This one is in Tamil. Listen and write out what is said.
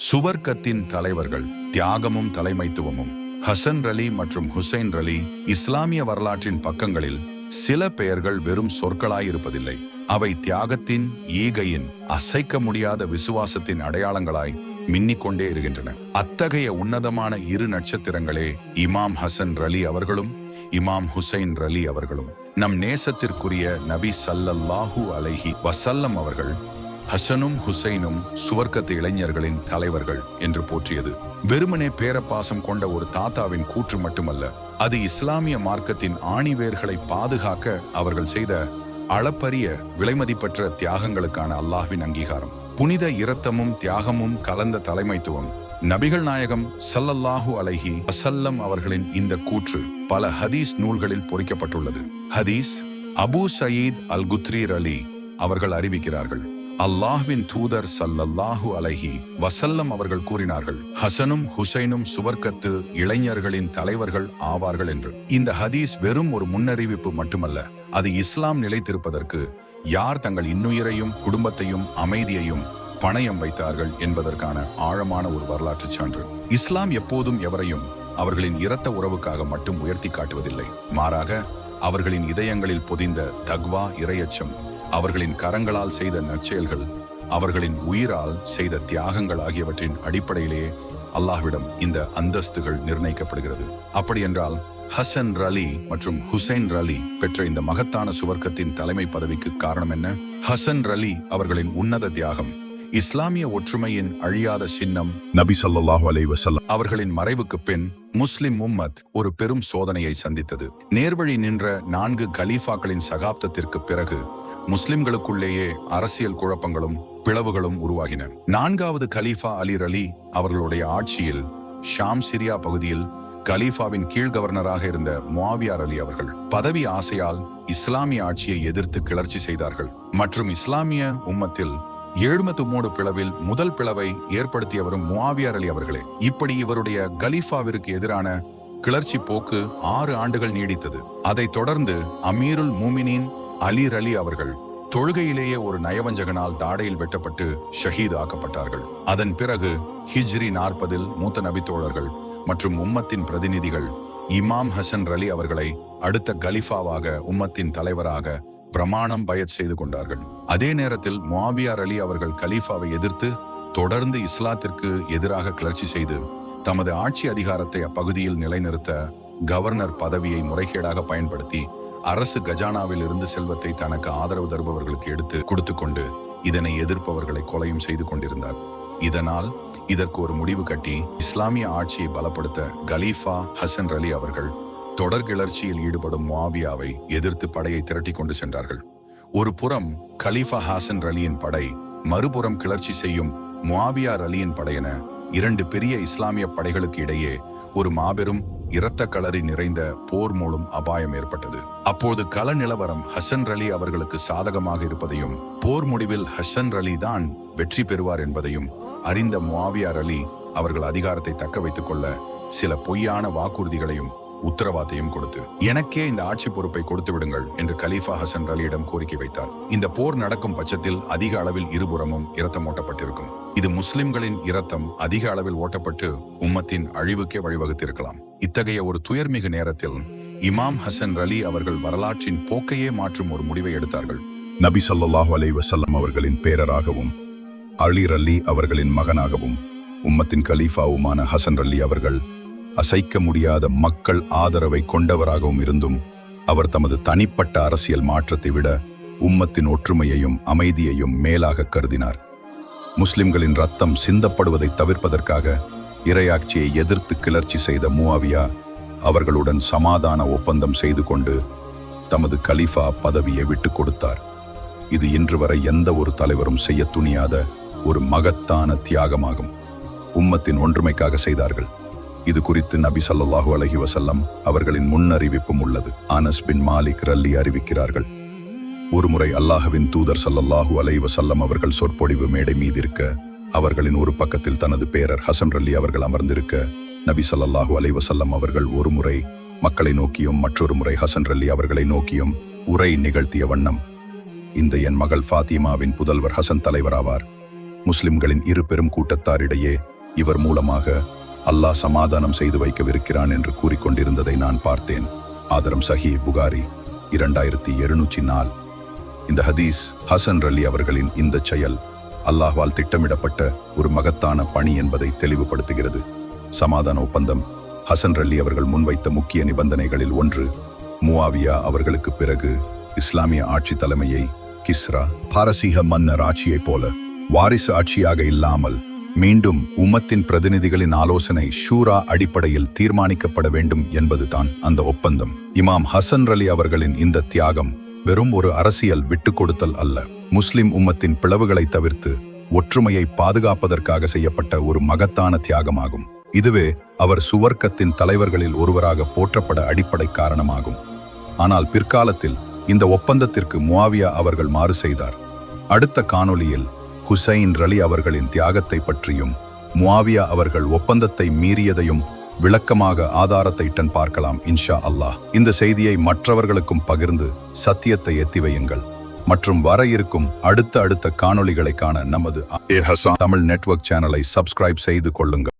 சுவர்க்கத்தின் தலைவர்கள் தியாகமும் தலைமைத்துவமும் ஹசன் ரலி மற்றும் ஹுசைன் ரலி இஸ்லாமிய வரலாற்றின் பக்கங்களில் சில பெயர்கள் வெறும் சொற்களாயிருப்பதில்லை. அவை தியாகத்தின் ஈகையின் அசைக்க முடியாத விசுவாசத்தின் அடையாளங்களாய் மின்னிக்கொண்டே இருக்கின்றன. அத்தகைய உன்னதமான இரு நட்சத்திரங்களே இமாம் ஹசன் ரலி அவர்களும் இமாம் ஹுசைன் ரலி அவர்களும். நம் நேசத்திற்குரிய நபி சல்லல்லாஹு அலைஹி வசல்லம் அவர்கள் ஹசனும் ஹுசைனும் சுவர்க்கத்து இளைஞர்களின் தலைவர்கள் என்று போற்றியது. வெறுமனே பேரப்பாசம் கொண்ட ஒரு தாத்தாவின் கூற்று மட்டுமல்ல அது இஸ்லாமிய மார்க்கத்தின் ஆணிவேர்களை பாதுகாக்க அவர்கள் செய்த அளப்பரிய விலைமதிப்பற்ற தியாகங்களுக்கான அல்லாஹ்வின் அங்கீகாரம். புனித இரத்தமும் தியாகமும் கலந்த தலைமைத்துவம். நபிகள் நாயகம் சல்லல்லாஹு அலைஹி அசல்லம் அவர்களின் இந்த கூற்று பல ஹதீஸ் நூல்களில் பொறிக்கப்பட்டுள்ளது. ஹதீஸ் அபூ சயீத் அல் குத்ரீர் அலி அவர்கள் அறிவிக்கிறார்கள். அல்லாஹ்வின் தூதர் சல்லல்லாஹு அலைஹி வசல்லம் அவர்கள் கூறினார்கள் ஹசனும் ஹுசைனும் சுவர்க்கத்து இளைஞர்களின் தலைவர்கள் ஆவார்கள் என்று. இந்த ஹதீஸ் வெறும் ஒரு முன்னறிவிப்பு மட்டுமல்ல அது இஸ்லாம் நிலைத்திருப்பதற்கு யார் தங்கள் இன்னுயிரையும் குடும்பத்தையும் அமைதியையும் பணயம் வைத்தார்கள் என்பதற்கான ஆழமான ஒரு வரலாற்று சான்று. இஸ்லாம் எப்போதும் எவரையும் அவர்களின் இரத்த உறவுக்காக மட்டும் உயர்த்தி காட்டுவதில்லை. மாறாக அவர்களின் இதயங்களில் பொதிந்த தக்வா இரையச்சம் அவர்களின் கரங்களால் செய்த நற்செயல்கள் அவர்களின் உயிரால் செய்த தியாகங்கள் ஆகியவற்றின் அடிப்படையிலேயே அல்லாஹ்விடம் இந்த அந்தஸ்துகள் நிர்ணயிக்கப்படுகிறது. அப்படியென்றால் ஹசன் ரலி மற்றும் ஹுசைன் ரலி பெற்ற இந்த மகத்தான சுவர்க்கத்தின் தலைமை பதவிக்கு காரணம் என்ன? ஹசன் ரலி அவர்களின் உன்னத தியாகம் இஸ்லாமிய ஒற்றுமையின் அழியாத சின்னம் நபி ஸல்லல்லாஹு அலைஹி வஸல்லம். அவர்களின் மறைவுக்கு பின் முஸ்லிம் உம்மத் ஒரு பெரும் சோதனையை சந்தித்தது. நேர்வழி நின்ற நான்கு கலீஃபாக்களின் சகாப்தத்திற்கு பிறகு முஸ்லிம்களுக்குள்ளேயே அரசியல் குழப்பங்களும் பிளவுகளும் உருவாகின. நான்காவது கலீஃபா அலி அலி அவர்களுடைய ஆட்சியில் ஷாம் சிரியா பகுதியில் கலீஃபாவின் கீழ் கவர்னராக இருந்த முவாவியார் அலி அவர்கள் பதவி ஆசையால் இஸ்லாமிய ஆட்சியை எதிர்த்து கிளர்ச்சி செய்தார்கள். மற்றும் இஸ்லாமிய உம்மத்தில் எழுமத்து மூடு பிளவில் முதல் பிளவை ஏற்படுத்தியவரும் முவாவியார் அலி அவர்களே. இப்படி இவருடைய கலீஃபாவிற்கு எதிரான கிளர்ச்சி போக்கு ஆறு ஆண்டுகள் நீடித்தது. அதைத் தொடர்ந்து அமீருல் மூமினின் அலி அலி அவர்கள் தொழுகையிலேயே ஒரு நயவஞ்சகனால் தாடையில் வெட்டப்பட்டு ஷஹீத் ஆக்கப்பட்டார்கள் அதன் பிறகு ஹிஜ்ரி நாற்பதில் மூத்த நபித்தோழர்கள் மற்றும் உம்மத்தின் பிரதிநிதிகள் இமாம் ஹசன் ரலி அவர்களை அடுத்த கலிஃபாவாக உம்மத்தின் தலைவராக பிரமாணம் பயத் செய்து கொண்டார்கள். அதே நேரத்தில் முவாவியார் அலி அவர்கள் கலீஃபாவை எதிர்த்து தொடர்ந்து இஸ்லாத்திற்கு எதிராக கிளர்ச்சி செய்து தமது ஆட்சி அதிகாரத்தை அப்பகுதியில் நிலைநிறுத்த கவர்னர் பதவியை முறைகேடாக பயன்படுத்தி அரசு கஜானாவில் இருந்து செல்வத்தை தனக்கு ஆதரவு தருபவர்களுக்கு எடுத்து கொடுத்து கொண்டு இதனை எதிர்ப்பவர்களை கொலையும் செய்து கொண்டிருந்தார். இதனால் இதற்கு ஒரு முடிவு கட்டி இஸ்லாமிய ஆட்சியை பலப்படுத்த கலீஃபா ஹசன் அலி அவர்கள் தொடர் கிளர்ச்சியில் ஈடுபடும் மாவியாவை எதிர்த்து படையை திரட்டி கொண்டு சென்றார்கள். ஒரு புறம் கலீஃபா ஹாசன் ரலியின் படை மறுபுறம் கிளர்ச்சி செய்யும் முஆவியா அலியின் படையென இரண்டு பெரிய இஸ்லாமிய படைகளுக்கு இடையே ஒரு மாபெரும் இரத்த களரி நிறைந்த போர் மூலம் அபாயம் ஏற்பட்டது. அப்போது கள நிலவரம் ஹசன் ரலி அவர்களுக்கு சாதகமாக இருப்பதையும் போர் முடிவில் ஹசன் ரலி தான் வெற்றி பெறுவார் என்பதையும் அறிந்த முவாவியார் அலி அவர்கள் அதிகாரத்தை தக்க வைத்துக் கொள்ள சில பொய்யான வாக்குறுதிகளையும் உத்தரவாதத்தையும் கொடுத்து எனக்கே இந்த ஆட்சி பொறுப்பை கொடுத்து விடுங்கள் என்று கலீஃபா ஹசன் அலியிடம் கோரிக்கை வைத்தார். இந்த போர் நடக்கும் பட்சத்தில் அதிக அளவில் இருபுறமும் இரத்தம் ஓட்டப்பட்டிருக்கும். இது முஸ்லிம்களின் இரத்தம் அதிக அளவில் ஓட்டப்பட்டு உம்மத்தின் அழிவுக்கே வழிவகுத்திருக்கலாம். இத்தகைய ஒரு துயர்மிகு நேரத்தில் இமாம் ஹசன் அலி அவர்கள் வரலாற்றின் போக்கையே மாற்றும் ஒரு முடிவை எடுத்தார்கள். நபி சொல்லாஹு அலைஹி வசல்லம் அவர்களின் பேரராகவும் அலி ரல்லி அவர்களின் மகனாகவும் உம்மத்தின் கலீஃபாவுமான ஹசன் ரல்லி அவர்கள் அசைக்க முடியாத மக்கள் ஆதரவை கொண்டவராகவும் இருந்தும் அவர் தமது தனிப்பட்ட அரசியல் மாற்றத்தை விட உம்மத்தின் ஒற்றுமையையும் அமைதியையும் மேலாக கருதினார். முஸ்லிம்களின் ரத்தம் சிந்தப்படுவதை தவிர்ப்பதற்காக இரையாட்சியை எதிர்த்து கிளர்ச்சி செய்த மூவாவியா அவர்களுடன் சமாதான ஒப்பந்தம் செய்து கொண்டு தமது கலீஃபா பதவியை விட்டுக் கொடுத்தார். இது இன்று வரை எந்த ஒரு தலைவரும் செய்ய துணியாத ஒரு மகத்தான தியாகமாகும். உம்மத்தின் ஒன்றுமைக்காக செய்தார்கள். இது குறித்து நபி சல்லாஹூ அலஹி வசல்லம் அவர்களின் முன்னறிவிப்பும் உள்ளது. அனஸ் பின் மாலிக் ரல்லி அறிவிக்கிறார்கள். ஒருமுறை அல்லாஹ்வின் தூதர் சல்லல்லாஹூ அலைஹி வசல்லம் அவர்கள் சொற்பொழிவு மேடை மீதிருக்க அவர்களின் ஒரு பக்கத்தில் தனது பேரர் ஹசன் ரல்லி அவர்கள் அமர்ந்திருக்க நபி ஸல்லல்லாஹு அலைஹி வஸல்லம் அவர்கள் ஒருமுறை மக்களை நோக்கியும் மற்றொரு முறை ஹசன் ரல்லி அவர்களை நோக்கியும் உரை நிகழ்த்திய வண்ணம் இந்த என் மகள் ஃபாத்திமாவின் புதல்வர் ஹசன் தலைவராவார். முஸ்லிம்களின் இரு பெரும் கூட்டத்தாரிடையே இவர் மூலமாக அல்லாஹ் சமாதானம் செய்து வைக்கவிருக்கிறான் என்று கூறிக்கொண்டிருந்ததை நான் பார்த்தேன். ஆதரம் சஹி புகாரி இரண்டாயிரத்தி எழுநூற்றி நாள் இந்த ஹதீஸ் ஹசன் ரலி அவர்களின் இந்த செயல் அல்லாஹ்வால் திட்டமிடப்பட்ட ஒரு மகத்தான பணி என்பதை தெளிவுபடுத்துகிறது. சமாதான ஒப்பந்தம் ஹசன் ரல்லி அவர்கள் முன்வைத்த முக்கிய நிபந்தனைகளில் ஒன்று முவாவியா அவர்களுக்கு பிறகு இஸ்லாமிய ஆட்சி தலைமையை கிஸ்ரா பாரசீக மன்னர் ஆட்சியைப் போல வாரிசு ஆட்சியாக இல்லாமல் மீண்டும் உம்மத்தின் பிரதிநிதிகளின் ஆலோசனை ஷூரா அடிப்படையில் தீர்மானிக்கப்பட வேண்டும் என்பதுதான் அந்த ஒப்பந்தம். இமாம் ஹசன் அலி அவர்களின் இந்த தியாகம் வெறும் ஒரு அரசியல் விட்டுக் கொடுத்தல் அல்ல. முஸ்லிம் உம்மத்தின் பிளவுகளை தவிர்த்து ஒற்றுமையை பாதுகாப்பதற்காக செய்யப்பட்ட ஒரு மகத்தான தியாகமாகும். இதுவே அவர் சுவர்க்கத்தின் தலைவர்களில் ஒருவராக போற்றப்பட அடிப்படை காரணமாகும். ஆனால் பிற்காலத்தில் இந்த ஒப்பந்தத்திற்கு முவாவியா அவர்கள் மாறு செய்தார். அடுத்த காணொளியில் ஹுசைன் ரலி அவர்களின் தியாகத்தை பற்றியும் முவாவியா அவர்கள் ஒப்பந்தத்தை மீறியதையும் விளக்கமாக ஆதாரத்தை இட்டன் பார்க்கலாம் இன்ஷா அல்லாஹ். இந்த செய்தியை மற்றவர்களுக்கும் பகிர்ந்து சத்தியத்தை எத்தி வையுங்கள். மற்றும் வர இருக்கும் அடுத்த அடுத்த காணொளிகளை காண நமது தமிழ் நெட்வொர்க் சேனலை சப்ஸ்கிரைப் செய்து கொள்ளுங்கள்.